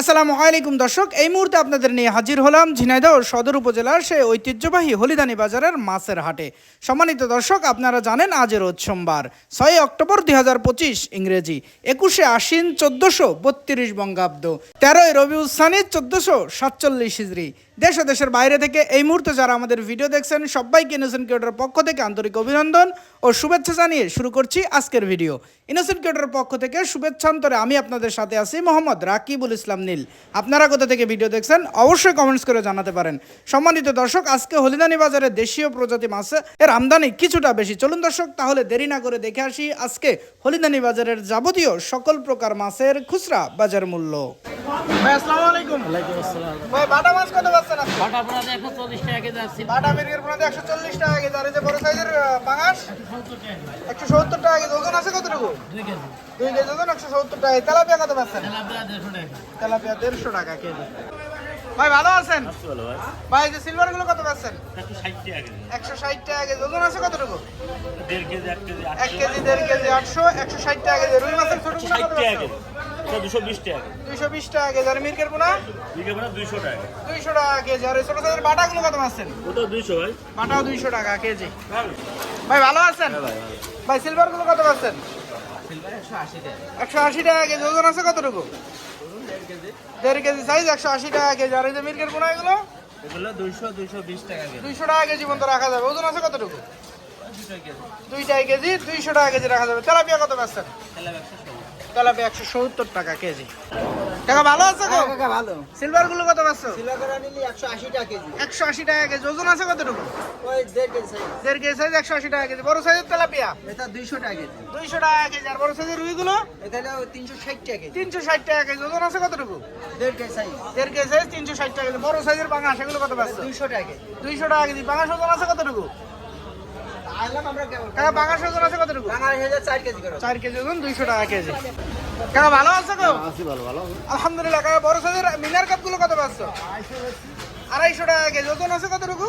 আসসালামু আলাইকুম দর্শক, এই মুহূর্তে আপনাদের নিয়ে হাজির হলাম ঝিনাইদহ সদর উপজেলার সেই ঐতিহ্যবাহী হলিদানি বাজারের মাছের হাটে। সম্মানিত দর্শক, আপনারা জানেন আজের রোজ সোমবার ছয় অক্টোবর দু হাজার পঁচিশ ইংরেজি, একুশে আশ্বিন চোদ্দশো বত্রিশ বঙ্গাব্দ, তেরোই রবিউল সানি চোদ্দশো সাতচল্লিশ হিজড়ি। দেশ ও দেশের বাইরে থেকে এই মুহূর্তে যারা আমাদের ভিডিও দেখছেন, সবাইকে ইনোসেন্ট কিউটের পক্ষ থেকে আন্তরিক অভিনন্দন ও শুভেচ্ছা জানিয়ে শুরু করছি আজকের ভিডিও। ইনোসেন্ট কিউটের পক্ষ থেকে শুভেচ্ছান্তরে আমি আপনাদের সাথে আছি মোহাম্মদ রাকিবুল ইসলাম নীল। আপনারা কোথা থেকে ভিডিও দেখছেন অবশ্যই কমেন্টস করে জানাতে পারেন। সম্মানিত দর্শক আজকে হলিদানি বাজারে দেশীয় প্রজাতি মাছ এর আমদানি কিছুটা বেশি। চলুন দর্শক তাহলে দেরি না করে দেখে আসি আজকে হলিদানি বাজারের যাবতীয় সকল প্রকার মাছের খুচরা বাজার মূল্য। ভাই আসসালামু আলাইকুম। ভাই বাটা মাছ কত পাচ্ছেন বাটা একশো চল্লিশ টাকা কেজি আসছে বাটা মিরগের পোনাতে একশো চল্লিশ টাকা কেজি আর এই যে বড় সাইজের পাঙাশ? একশো সত্তর টাকা কেজি। ওজন আছে কতটুকু? দুই কেজি। দুই কেজি ওজন একশো সত্তর টাকা তেলাপিয়া কত পাচ্ছেন? তেলাপিয়া দেড়শো টাকা। তেলাপিয়া দেড়শো টাকা কেজি। ভাই ভালো আছেন? ভাই। যে সিলভারগুলো কত পাচ্ছেন একশো ষাট টাকা কেজি। ওজন আছে কতটুকু? এক কেজি দেড় কেজি আটশো। একশো ষাট টাকা কেজি। রুই মাছের ছোট কত পাচ্ছেন দুশো বিশ টাকা দুইশো বিশ টাকা কেজি। আর মিরগের পোনা? দুইশো টাকা দুইশো টাকা কেজি। আর ছোট সাইজের বাটা কত পাচ্ছেন ওটা দুইশো ভাই। বাটাও দুইশো টাকা কেজি। ভাই ভালো আছেন? ভাই সিলভারগুলো কত পাচ্ছেন একশো আশি টাকা। কেজি ওজন আছে কতটুকু? দেড় কেজি সাইজ একশো আশি টাকা কেজি। আর এই যে মির্গের পোনা এগুলো? এগুলো দুইশো দুইশো বিশ টাকা কেজি। দুইশো টাকা কেজি পর্যন্ত রাখা যাবে। ওজন আছে কতটুকু? দুইটাই কেজি। দুইশো টাকা কেজি রাখা যাবে। তেলাপিয়া কত পাচ্ছেন তেলাপিয়া একশো সত্তর টাকা কেজি টাকা ভালো আছে গো কাকা ভালো সিলভারগুলো কত পাচ্ছ সিলাকরা নিলি একশো আশি টাকা কেজি একশো আশি টাকা কেজি ওজন আছে কতটুকু ওই দেড় কেজি সাইজ দেড় কেজি সাইজ টাকা কেজি বড় সাইজের তেলাপিয়া এটা দুইশো টাকা কেজি দুইশো টাকা কেজি আর বড় সাইজের রুইগুলো এটা হলো তিনশো ষাট টাকা কেজি তিনশো ষাট টাকা কেজি ওজন আছে কতটুকু দেড় কেজি সাইজ দেড় কেজি সাইজ তিনশো ষাট টাকা কেজি বড় সাইজের বাঙাশ এগুলো কত পাচ্ছ দুইশো টাকা কেজি দুইশো টাকা কেজি বাঙাশ ওজন আছে কতটুকু কাকা ওজন আছে কতটুকু? বাঙালি চার কেজি চার কেজি ওজন দুইশো টাকা কেজি। কাকা ভালো আছে গো আলহামদুলিল্লাহ কাকা বড় সাইজের মিনার কাপগুলো কত পাচ্ছ? আড়াইশো টাকা কেজি। ওজন আছে কতটুকু?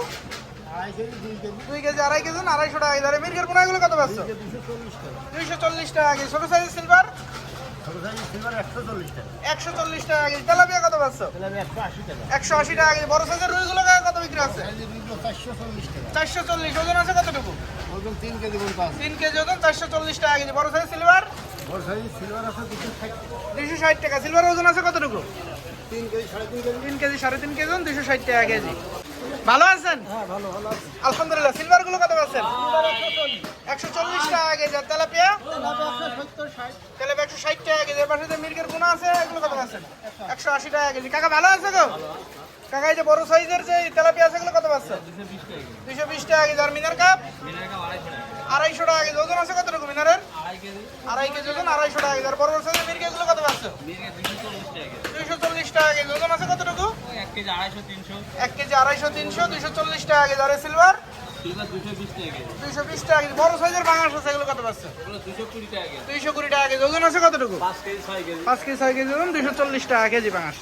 দুই কেজি আড়াই কেজি আড়াইশো টাকা কেজি। আর মির্গের পোনা গুলো কত পাচ্ছ? দুইশো চল্লিশ টাকা। কেজি। ছোট সাইজের সিলভার একশো চল্লিশ টাকা কেজি। কত একশো আশি টাকা কেজি। সাইজের কত বিক্রি আছে? চারশো চল্লিশ। ওজন আছে কতটুকু? তিন কেজি ওজন, চারশো চল্লিশ টাকা কেজি। সাইজ সিলভার দুইশো ষাট টাকা। সিলভার ওজন আছে কতটুকু? তিন কেজি সাড়ে তিন কেজি ওজন, দুইশো ষাট টাকা কেজি। ভালো আছেন? আলহামদুলিল্লাহ সিলভারগুলো কত পাচ্ছেন? একশো চল্লিশ টাকা কেজি। তেলাপিয়া? তেলাপিয়া একশো ষাট টাকা কেজি। পাশে যে মির্গের গুণা আছে, এগুলো কত পাচ্ছেন? একশো আশি টাকা কেজি। কাকা, ভালো আছে তো কাকা, এই যে বড় সাইজের যে তেলাপিয়া আছে, এগুলো কত পাচ্ছেন? দুইশো বিশ টাকা কেজি। আর মিনার কাপ? আড়াইশো টাকা কেজি। ওজন আছে মিনারের আড়াই কেজি ওজন আড়াইশো টাকা কেজি। আর বড় বড় সাইজের মির্গে এগুলো কত পাচ্ছ দুইশো চল্লিশ টাকা কেজি। ওজন আছে কতটুকু? এক কেজি আড়াইশো তিনশো। এক কেজি আড়াইশো তিনশো দুইশো চল্লিশ টাকা কেজি। আর সিলভার দুইশো বিশ টাকা কেজি। বড় সাইজের আছে এগুলো কত পাচ্ছ? কুড়ি টাকা কেজি। দুইশো কুড়ি টাকা কেজি। ওজন আছে কতটুকু? পাঁচ কেজি ছয় কেজি। ওজন দুইশো চল্লিশ টাকা কেজি বাঙাশ